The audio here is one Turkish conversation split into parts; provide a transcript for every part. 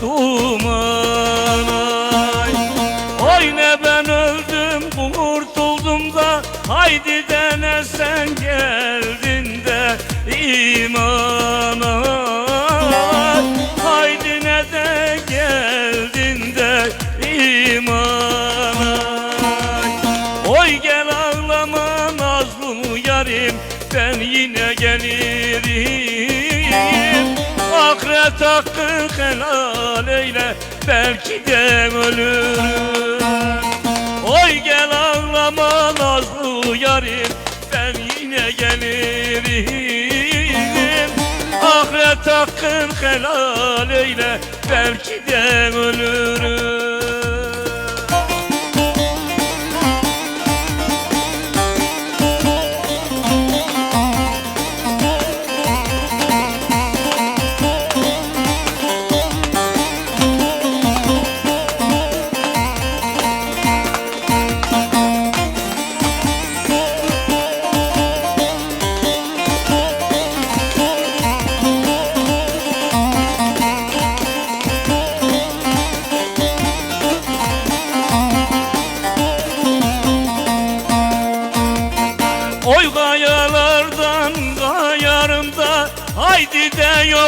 তোমার hakkı helal eyle Belki de ölürüm. Oy gel ağlama nazlı yarim Ben yine gelirim. Ahiret hakkın helal eyle Belki de ölürüm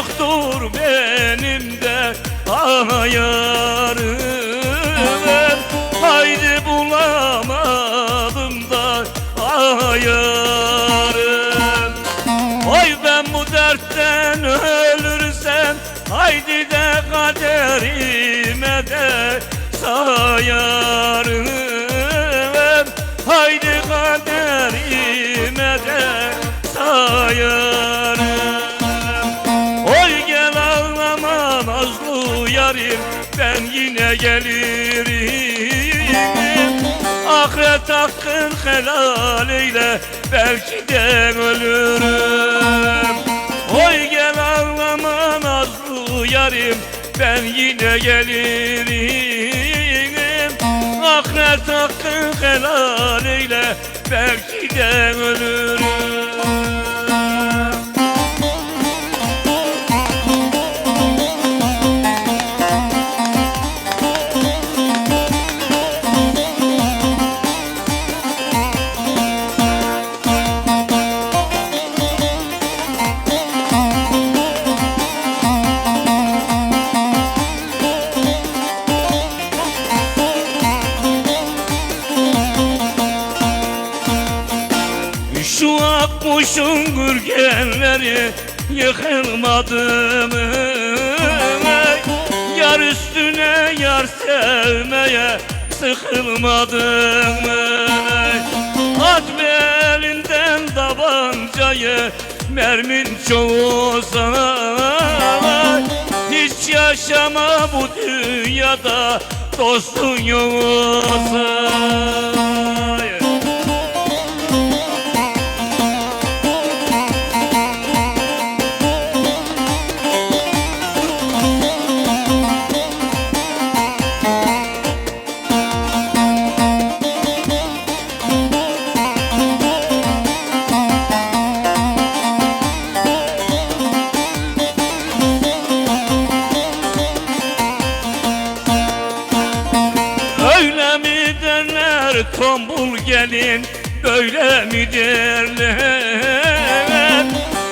yoktur benim de Ah yarım. Haydi bulamadım da Ah yarım. Oy ben bu dertten ölürsem Haydi de kaderime de sayarım Yine gelirim. Ahiret hakkın helal eyle Belki de ölürüm. Oy gel ağlama nazlı yarim Ben yine gelirim. Ahiret hakkın helal eyle Belki de ölürüm yıkılmadı mı? Yar üstüne yar sevmeye sıkılmadın mı? At be elinden tabancayı mermin çoğu sana Hiç yaşama bu dünyada dostun yoksa tombul gelin Böyle mi derler?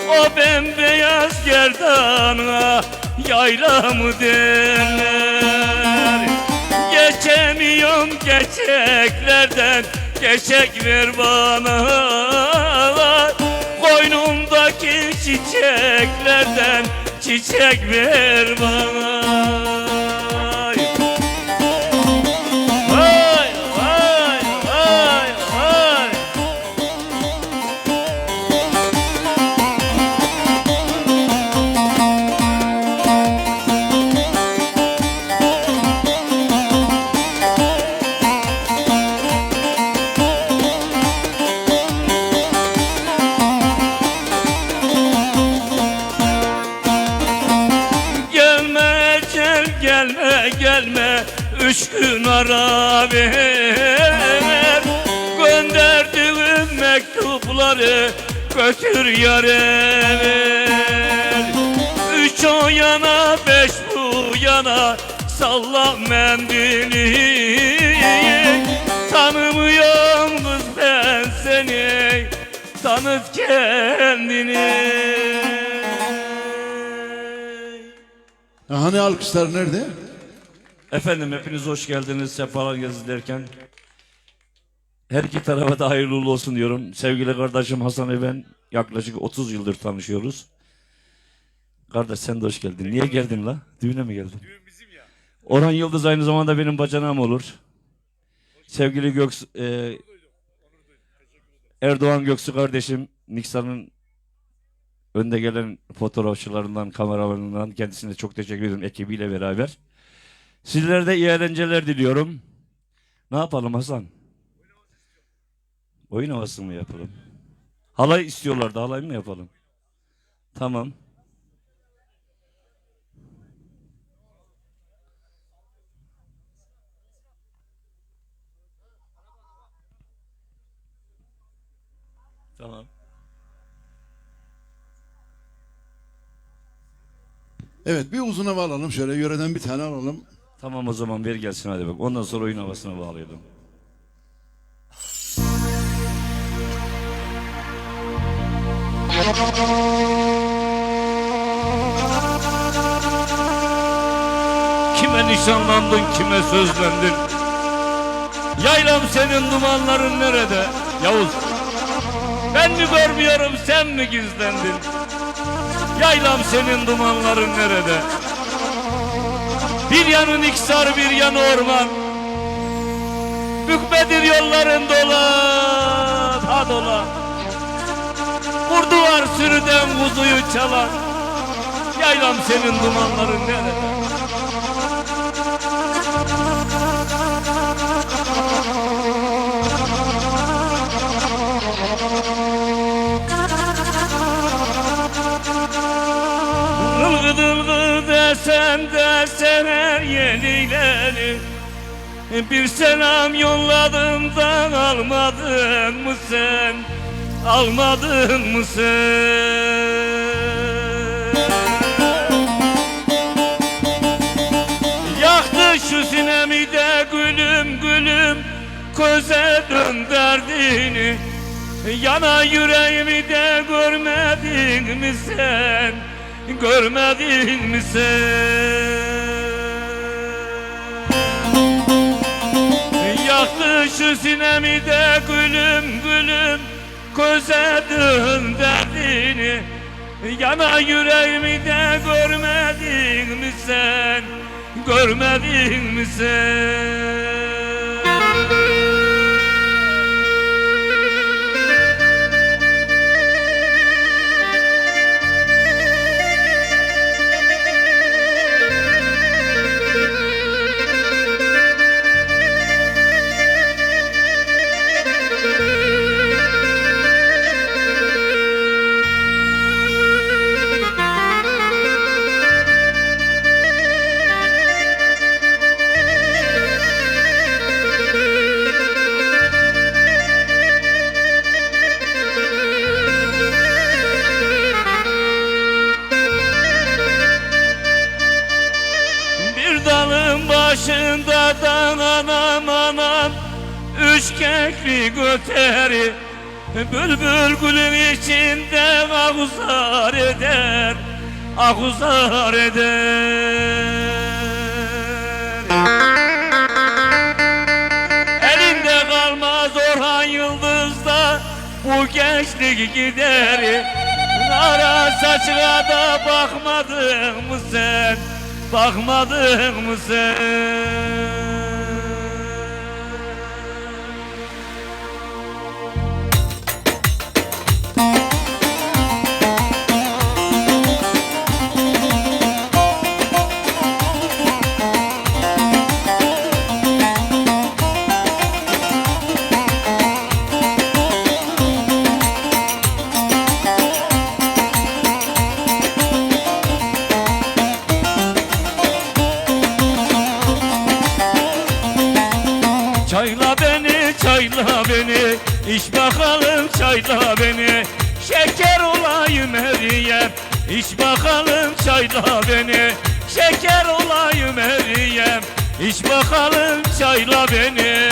O bembeyaz gerdana Yayla mı derler? Geçemiyorum geçeklerden Geçek ver bana. Koynumdaki çiçeklerden Çiçek ver bana gelme gelme Üç gün ara ver. Gönderdiğim mektupları Götür yare ver. Üç o yana beş bu yana Salla mendili. Tanımıyorum kız ben seni Tanıt kendini Hani alkışlar nerede? Efendim hepiniz hoş geldiniz. Sefalar gezdilerken. Her iki tarafa da hayırlı uğurlu olsun diyorum. Sevgili kardeşim Hasan ve ben yaklaşık 30 yıldır tanışıyoruz. Kardeş sen de hoş geldin. Niye geldin la? Düğüne mi geldin? Düğün bizim ya. Orhan Yıldız aynı zamanda benim bacanağım olur. Sevgili Göksu, e, Erdoğan Göksu kardeşim Niksa'nın önde gelen fotoğrafçılarından, kameramanlarından kendisine çok teşekkür ediyorum ekibiyle beraber. Sizlere de iyi eğlenceler diliyorum. Ne yapalım Hasan? Oyun havası mı yapalım? Halay istiyorlardı. Halay mı yapalım? Tamam. Tamam. Evet bir uzun hava alalım şöyle yöreden bir tane alalım. Tamam o zaman ver gelsin hadi bak. Ondan sonra oyun havasına bağlayalım. Kime nişanlandın, kime sözlendin? Yaylam senin dumanların nerede? Yavuz. Ben mi görmüyorum, sen mi gizlendin? Yaylam senin dumanların nerede? Bir yanın iksar bir yanı orman Bükmedir yolların dolan ha dolan Vurdular sürüden kuzuyu çalan Yaylam senin dumanların nerede? Desen her yenileri Bir selam yolladım da almadın mı sen? Almadın mı sen? Yaktı şu sinemi de gülüm gülüm Köze dönderdini Yana yüreğimi de görmedin mi sen? Görmedin mi sen Yaktı şu sinemi de gülüm gülüm Köze dönderdini Yana yüreğimi de görmedin mi sen? Görmedin mi sen Üç kekli göteri. Bülbül gülün içinde ahuzar eder Ahuzar eder. Elinde kalmaz Orhan Yıldız'da Bu gençlik gider Nara saçına da bakmadın mı sen Bakmadın mı sen beni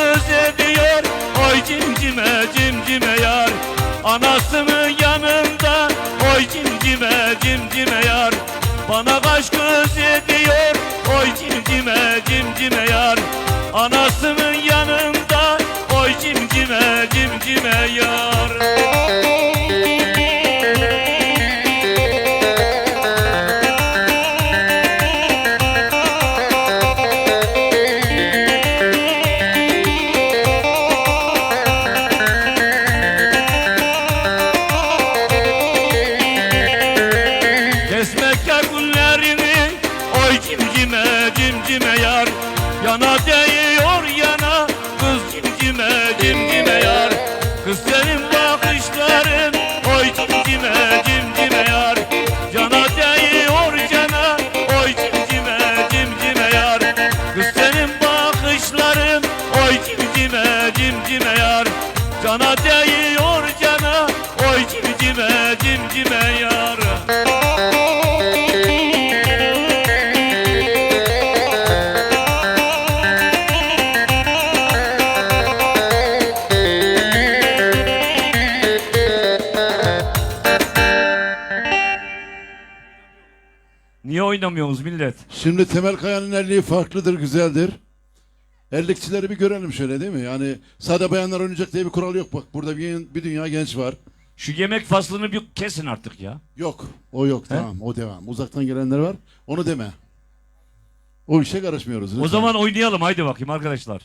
Bana kaş göz ediyor Oy cimcime cimcime yar. Anasının yanında Oy cimcime cimcime yar. Bana kaş göz ediyor Oy cimcime cimcime yar. Anasının yanında Oy cimcime cimcime yar Niye oynamıyorsunuz millet? Şimdi Temel Kaya'nın erliği farklıdır, güzeldir. Erlikçileri bir görelim şöyle değil mi? Yani sade bayanlar oynayacak diye bir kural yok. Bak burada bir, bir dünya genç var. Şu yemek faslını bir kesin artık ya. Yok. O yok. Tamam. O devam. Uzaktan gelenler var. Onu deme. O işe karışmıyoruz. O lütfen. zaman oynayalım haydi bakayım arkadaşlar.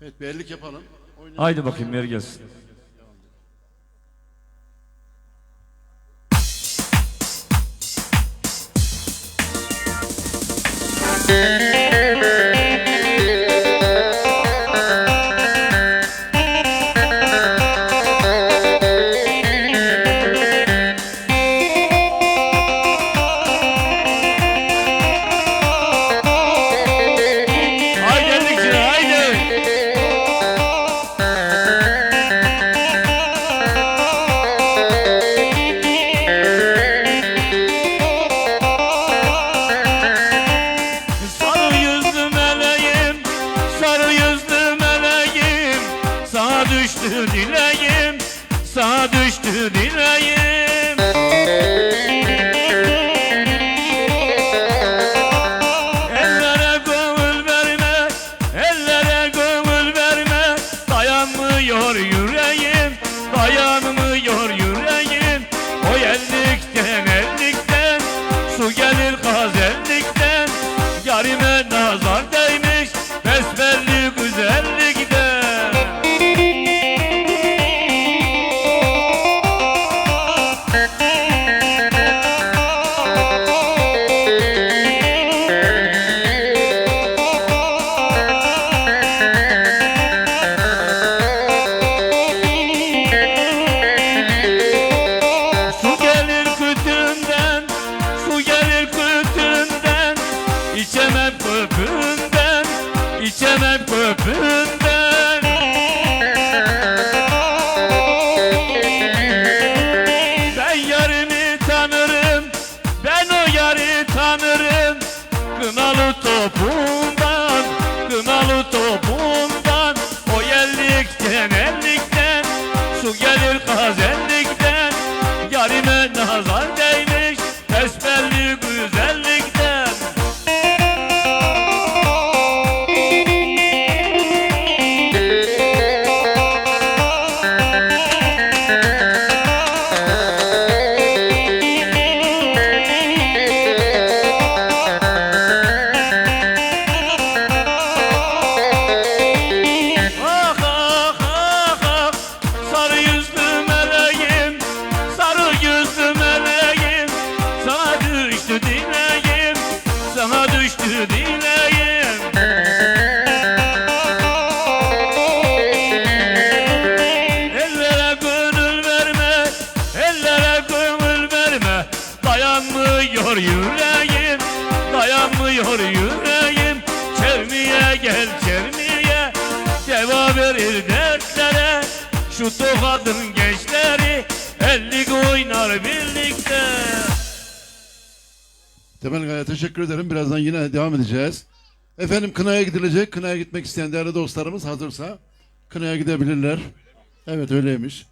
Evet bir yapalım. Oynayalım. Haydi bakayım ver gelsin. Haydi düştü dileğim, sana düştü dileğim Boom! Dayanmıyor yüreğim, dayanmıyor yüreğim Çermiye gel çermiye, cevap verir dertlere Şu tokadın gençleri, ellik oynar birlikte Temel Kaya teşekkür ederim. Birazdan yine devam edeceğiz. Efendim Kına'ya gidilecek. Kına'ya gitmek isteyen değerli dostlarımız hazırsa Kına'ya gidebilirler. Evet öyleymiş.